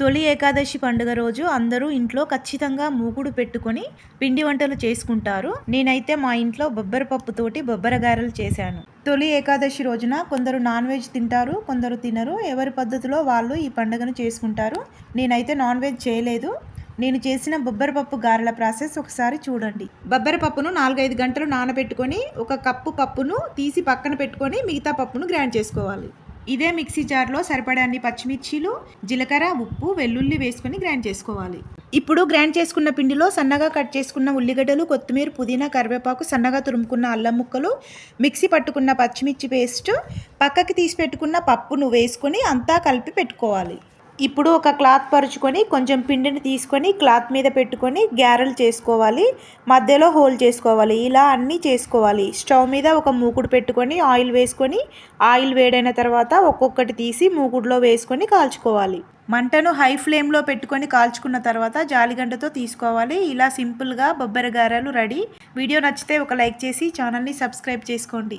తొలి ఏకాదశి పండుగ రోజు అందరూ ఇంట్లో ఖచ్చితంగా మూకుడు పెట్టుకొని పిండి వంటలు చేసుకుంటారు. నేనైతే మా ఇంట్లో బొబ్బర పప్పుతోటి బొబ్బర గారెలు చేశాను. తొలి ఏకాదశి రోజున కొందరు నాన్ వెజ్ తింటారు కొందరు తినరు. ఎవరి పద్ధతిలో వాళ్ళు ఈ పండుగను చేసుకుంటారు నేనైతే నాన్ వెజ్ చేయలేదు. నేను చేసిన బొబ్బర పప్పు గారెల ప్రాసెస్ ఒకసారి చూడండి. బొబ్బర పప్పును నాలుగైదు గంటలు నానబెట్టుకొని ఒక కప్పు పప్పును తీసి పక్కన పెట్టుకొని మిగతా పప్పును గ్రైండ్ చేసుకోవాలి. ఇదే మిక్సీ జార్లో సరిపడాన్ని పచ్చిమిర్చీలు జీలకర్ర ఉప్పు వెల్లుల్లి వేసుకొని గ్రైండ్ చేసుకోవాలి. ఇప్పుడు గ్రైండ్ చేసుకున్న పిండిలో సన్నగా కట్ చేసుకున్న ఉల్లిగడ్డలు కొత్తిమీర పుదీనా కరివేపాకు సన్నగా తురుముకున్న అల్లం ముక్కలు మిక్సీ పట్టుకున్న పచ్చిమిర్చి పేస్ట్ పక్కకి తీసి పెట్టుకున్న పప్పును వేసుకొని అంతా కలిపి పెట్టుకోవాలి. ఇప్పుడు ఒక క్లాత్ పరుచుకొని కొంచెం పిండిని తీసుకొని క్లాత్ మీద పెట్టుకొని గ్యారెలు చేసుకోవాలి మధ్యలో హోల్ చేసుకోవాలి ఇలా అన్నీ చేసుకోవాలి. స్టవ్ మీద ఒక మూకుడు పెట్టుకొని ఆయిల్ వేసుకొని ఆయిల్ వేడైన తర్వాత ఒక్కొక్కటి తీసి మూకుడులో వేసుకొని కాల్చుకోవాలి. మంటను హై ఫ్లేమ్లో పెట్టుకొని కాల్చుకున్న తర్వాత జాలిగంటతో తీసుకోవాలి. ఇలా సింపుల్గా బొబ్బరి గారెలు రెడీ. వీడియో నచ్చితే ఒక లైక్ చేసి ఛానల్ని సబ్స్క్రైబ్ చేసుకోండి.